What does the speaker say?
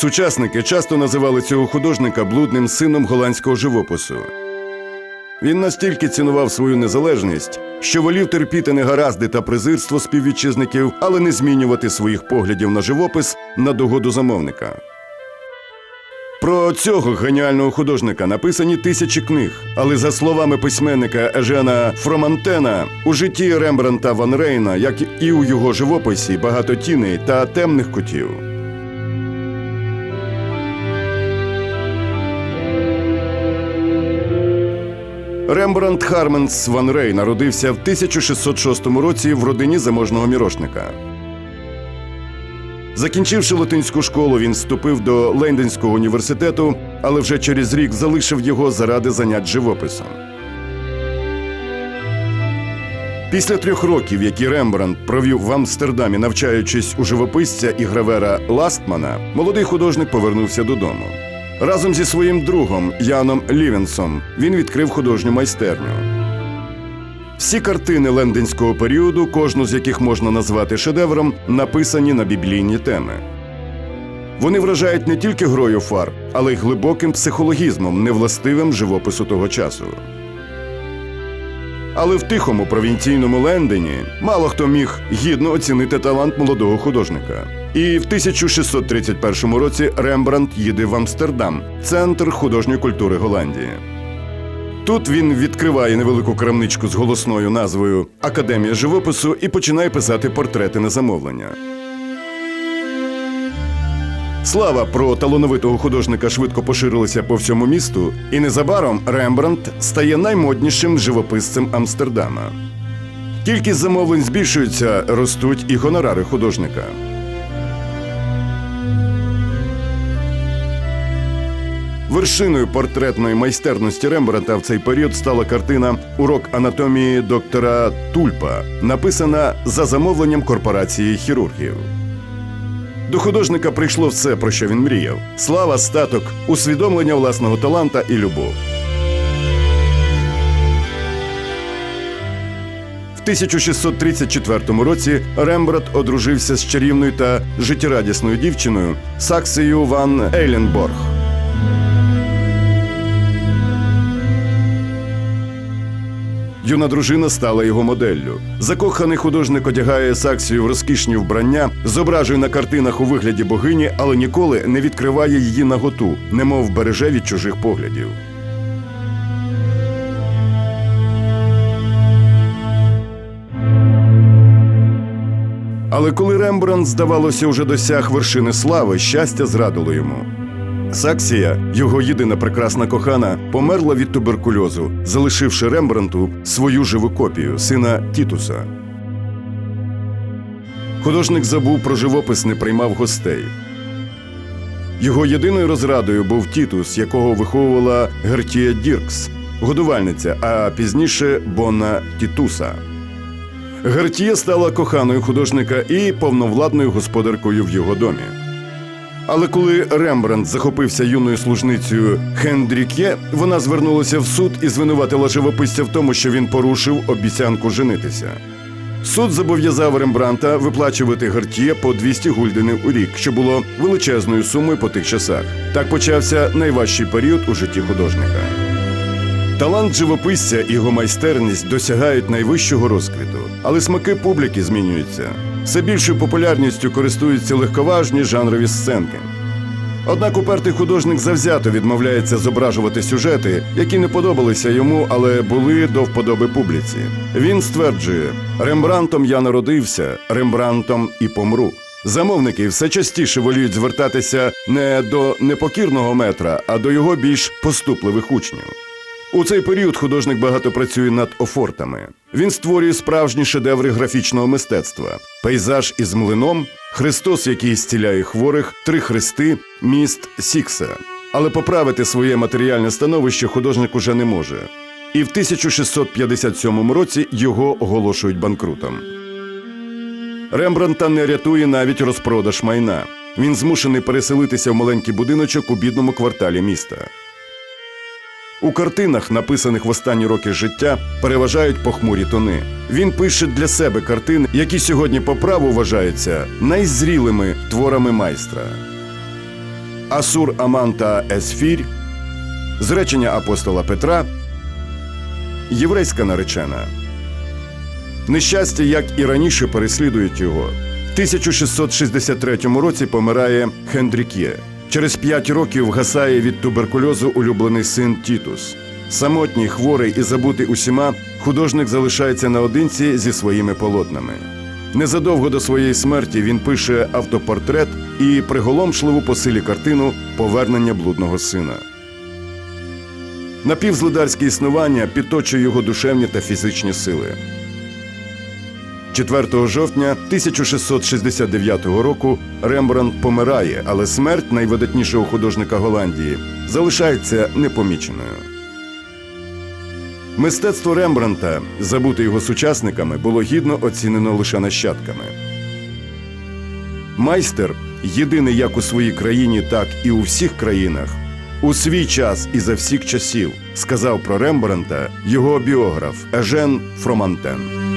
Сучасники часто називали цього художника блудним сином голландського живопису. Він настільки цінував свою незалежність, що волів терпіти негаразди та презирство співвітчизників, але не змінювати своїх поглядів на живопис на догоду замовника. Про цього геніального художника написані тисячі книг, але за словами письменника Ежена Фромантена, у житті Рембранта Ван Рейна, як і у його живописі, багато тіней та темних кутів. Рембрандт Харменс Ван Рей народився в 1606 році в родині заможного мірошника. Закінчивши латинську школу, він вступив до Лейденського університету, але вже через рік залишив його заради занять живописом. Після трьох років, які Рембрандт провів в Амстердамі, навчаючись у живописця і гравера Ластмана, молодий художник повернувся додому. Разом зі своїм другом Яном Лівенсом він відкрив художню майстерню. Всі картини ленденського періоду, кожну з яких можна назвати шедевром, написані на біблійні теми. Вони вражають не тільки грою фарб, але й глибоким психологізмом, невластивим живопису того часу. Але в тихому провінційному Лендені мало хто міг гідно оцінити талант молодого художника. І в 1631 році Рембрандт їде в Амстердам, центр художньої культури Голландії. Тут він відкриває невелику крамничку з голосною назвою Академія живопису і починає писати портрети на замовлення. Слава про талановитого художника швидко поширилася по всьому місту, і незабаром Рембрандт стає наймоднішим живописцем Амстердама. Кількість замовлень збільшується, ростуть і гонорари художника. Вершиною портретної майстерності Рембрандта в цей період стала картина Урок анатомії доктора Тульпа, написана за замовленням корпорації хірургів. До художника прийшло все, про що він мріяв: слава, статок, усвідомлення власного таланта і любов. В 1634 році Рембрандт одружився з чарівною та життєрадісною дівчиною Саксею Ван Ейленборг. Юна дружина стала його моделлю. Закоханий художник одягає Саксію в розкішні вбрання, зображує на картинах у вигляді богині, але ніколи не відкриває її наготу, немов береже від чужих поглядів. Але коли Рембрандт, здавалося, уже досяг вершини слави, щастя зрадило йому. Саксія, його єдина прекрасна кохана, померла від туберкульозу, залишивши Рембрандту свою живу копію, сина Тітуса. Художник забув про живопис, не приймав гостей. Його єдиною розрадою був Тітус, якого виховувала Гертія Діркс, годувальниця, а пізніше Бонна Тітуса. Гертія стала коханою художника і повновладною господаркою в його домі. Але коли Рембрандт захопився юною служницею Хендрік'є, вона звернулася в суд і звинуватила живописця в тому, що він порушив обіцянку женитися. Суд зобов'язав Рембранта виплачувати Гертіє по 200 гульденів у рік, що було величезною сумою по тих часах. Так почався найважчий період у житті художника. Талант живописця і його майстерність досягають найвищого розквіту, але смаки публіки змінюються. Все більшою популярністю користуються легковажні жанрові сценки. Однак упертий художник завзято відмовляється зображувати сюжети, які не подобалися йому, але були до вподоби публіці. Він стверджує: Рембрантом я народився, Рембрантом і помру. Замовники все частіше воліють звертатися не до непокірного метра, а до його більш поступливих учнів. У цей період художник багато працює над офортами. Він створює справжні шедеври графічного мистецтва: пейзаж із млином, Христос, який зціляє хворих, три хрести, міст Сікса. Але поправити своє матеріальне становище художник уже не може. І в 1657 році його оголошують банкрутом. Рембранта не рятує навіть розпродаж майна. Він змушений переселитися в маленький будиночок у бідному кварталі міста. У картинах, написаних в останні роки життя, переважають похмурі тони. Він пише для себе картини, які сьогодні по праву вважаються найзрілими творами майстра. Асур Аманта Есфірь, Зречення апостола Петра, Єврейська наречена. Нещастя, як і раніше, переслідують його. В 1663 році помирає Хендрік'є. Через п'ять років гасає від туберкульозу улюблений син Тітус. Самотній, хворий і забутий усіма, художник залишається наодинці зі своїми полотнами. Незадовго до своєї смерті він пише автопортрет і приголомшливу по силі картину Повернення блудного сина. Напівзлидарське існування підточує його душевні та фізичні сили. 4 жовтня 1669 року Рембрандт помирає, але смерть найвидатнішого художника Голландії залишається непоміченою. Мистецтво Рембранта, забуте його сучасниками, було гідно оцінено лише нащадками. Майстер єдиний як у своїй країні, так і у всіх країнах, у свій час і за всіх часів, сказав про Рембранта його біограф Ежен Фромантен.